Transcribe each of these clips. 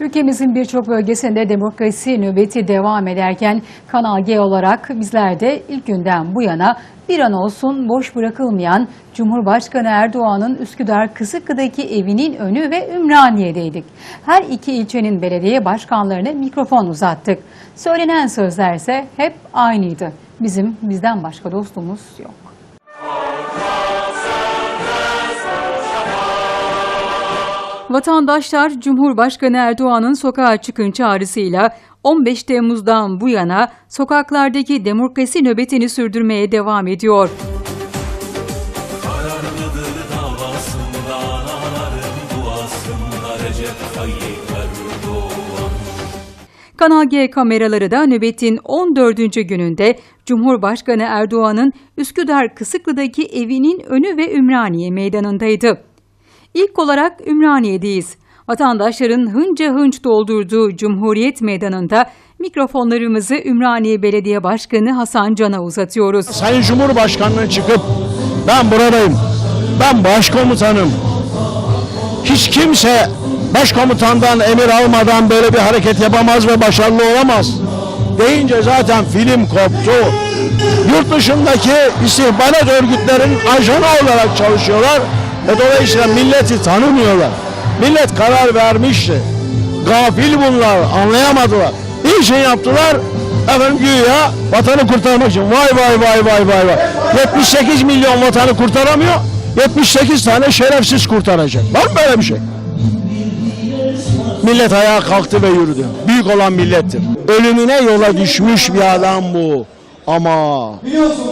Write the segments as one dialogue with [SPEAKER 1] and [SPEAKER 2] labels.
[SPEAKER 1] Ülkemizin birçok bölgesinde demokrasi nöbeti devam ederken Kanal G olarak bizler de ilk günden bu yana bir an olsun boş bırakılmayan Cumhurbaşkanı Erdoğan'ın Üsküdar Kısıkkı'daki evinin önü ve Ümraniye'deydik. Her iki ilçenin belediye başkanlarına mikrofon uzattık. Söylenen sözlerse hep aynıydı. Bizim bizden başka dostumuz yok. Vatandaşlar Cumhurbaşkanı Erdoğan'ın sokağa çıkın çağrısıyla 15 Temmuz'dan bu yana sokaklardaki demokrasi nöbetini sürdürmeye devam ediyor. Kanal G kameraları da nöbetin 14. gününde Cumhurbaşkanı Erdoğan'ın Üsküdar Kısıklı'daki evinin önü ve Ümraniye meydanındaydı. İlk olarak Ümraniye'deyiz. Vatandaşların hınca hınç doldurduğu Cumhuriyet Meydanı'nda mikrofonlarımızı Ümraniye Belediye Başkanı Hasan Can'a uzatıyoruz.
[SPEAKER 2] Sayın Cumhurbaşkanı'nın çıkıp ben buradayım, ben başkomutanım. Hiç kimse başkomutandan emir almadan böyle bir hareket yapamaz ve başarılı olamaz. Deyince zaten film koptu. Yurt dışındaki istihbarat örgütlerin ajanı olarak çalışıyorlar ve dolayısıyla milleti tanımıyorlar. Millet karar vermişti. Gafil bunlar, anlayamadılar. Bir şey yaptılar, efendim güya vatanı kurtarmak için. Vay vay vay vay vay vay. 78 milyon vatanı kurtaramıyor, 78 tane şerefsiz kurtaracak. Var mı böyle bir şey? Millet ayağa kalktı ve yürüdü. Büyük olan millettir. Ölümüne yola düşmüş bir adam bu. Ama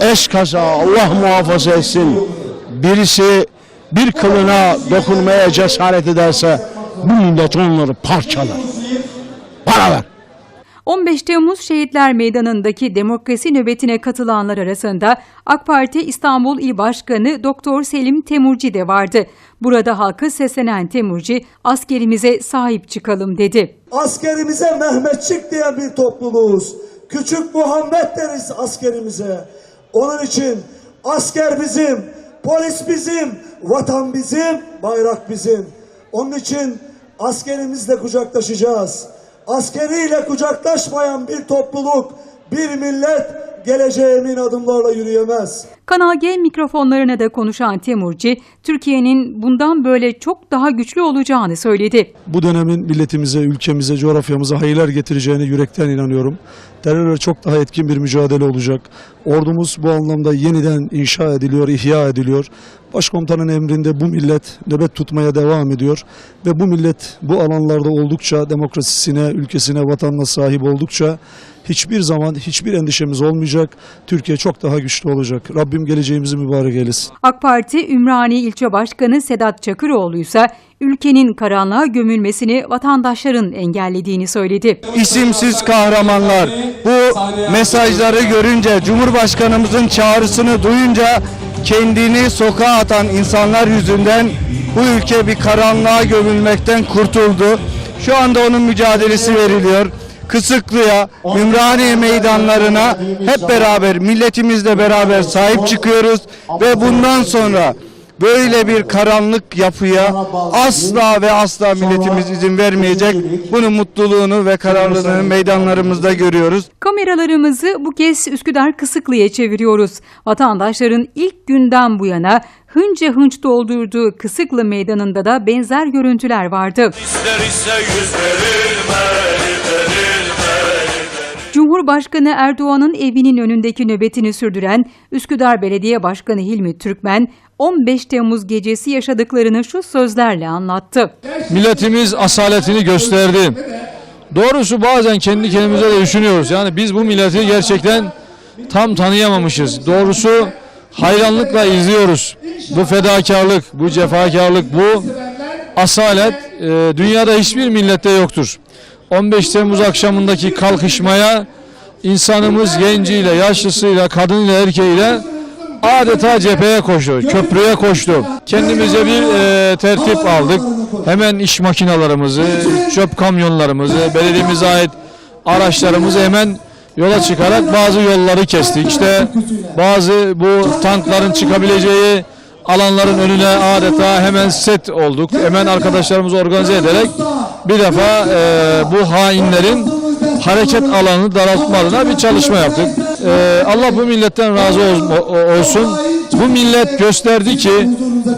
[SPEAKER 2] eskaza Allah muhafaza etsin. Birisi bir kılına dokunmaya cesaret ederse bu millet onları parçalar. Ver.
[SPEAKER 1] 15 Temmuz Şehitler Meydanı'ndaki demokrasi nöbetine katılanlar arasında AK Parti İstanbul İl Başkanı Doktor Selim Temurci de vardı. Burada halka seslenen Temurci, askerimize sahip çıkalım dedi.
[SPEAKER 3] Askerimize Mehmetçik diye bir topluluğuz. Küçük Muhammed deriz askerimize. Onun için asker bizim, polis bizim, vatan bizim, bayrak bizim. Onun için askerimizle kucaklaşacağız. Askeriyle kucaklaşmayan bir topluluk, bir millet geleceğe emin adımlarla yürüyemez.
[SPEAKER 1] Kanal G mikrofonlarına da konuşan Temurci, Türkiye'nin bundan böyle çok daha güçlü olacağını söyledi.
[SPEAKER 4] bu dönemin milletimize, ülkemize, coğrafyamıza hayırlar getireceğine yürekten inanıyorum. Terörle çok daha etkin bir mücadele olacak. Ordumuz bu anlamda yeniden inşa ediliyor, ihya ediliyor. Başkomutanın emrinde bu millet nöbet tutmaya devam ediyor ve bu millet bu alanlarda oldukça demokrasisine, ülkesine, vatanına sahip oldukça hiçbir zaman hiçbir endişemiz olmayacak. Türkiye çok daha güçlü olacak. Rabbim geleceğimizi mübarek eylesin.
[SPEAKER 1] AK Parti Ümraniye İlçe Başkanı Sedat Çakıroğlu ise ülkenin karanlığa gömülmesini vatandaşların engellediğini söyledi.
[SPEAKER 2] isimsiz kahramanlar bu mesajları görünce Cumhurbaşkanımızın çağrısını duyunca kendini sokağa atan insanlar yüzünden bu ülke bir karanlığa gömülmekten kurtuldu. Şu anda onun mücadelesi veriliyor. Kısıklı'ya, Ümraniye meydanlarına hep beraber milletimizle beraber sahip çıkıyoruz ve bundan sonra böyle bir karanlık yapıya asla ve asla milletimiz izin vermeyecek. Bunun mutluluğunu ve kararlılığını meydanlarımızda görüyoruz.
[SPEAKER 1] Kameralarımızı bu kez Üsküdar Kısıklı'ya çeviriyoruz. Vatandaşların ilk günden bu yana hınca hınç doldurduğu Kısıklı Meydanı'nda da benzer görüntüler vardı.
[SPEAKER 5] İster ise yüz verilmeli.
[SPEAKER 1] Cumhurbaşkanı Erdoğan'ın evinin önündeki nöbetini sürdüren Üsküdar Belediye Başkanı Hilmi Türkmen, 15 Temmuz gecesi yaşadıklarını şu sözlerle anlattı.
[SPEAKER 6] milletimiz asaletini gösterdi. Doğrusu bazen kendi kendimize de düşünüyoruz. Yani biz bu milleti gerçekten tam tanıyamamışız. Doğrusu hayranlıkla izliyoruz. Bu fedakarlık, bu cefakarlık, bu asalet e, dünyada hiçbir millette yoktur. 15 Temmuz akşamındaki kalkışmaya insanımız genciyle, yaşlısıyla, kadınıyla, erkeğiyle adeta cepheye koştu, köprüye koştu. Kendimize bir e, tertip aldık. Hemen iş makinalarımızı, çöp kamyonlarımızı, belediyemize ait araçlarımızı hemen yola çıkarak bazı yolları kestik. İşte bazı bu tankların çıkabileceği alanların önüne adeta hemen set olduk. Hemen arkadaşlarımızı organize ederek bir defa e, bu hainlerin hareket alanını daraltma bir çalışma yaptık. E, Allah bu milletten razı olsun. Bu millet gösterdi ki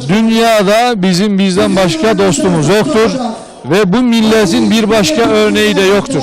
[SPEAKER 6] dünyada bizim bizden başka dostumuz yoktur ve bu milletin bir başka örneği de yoktur.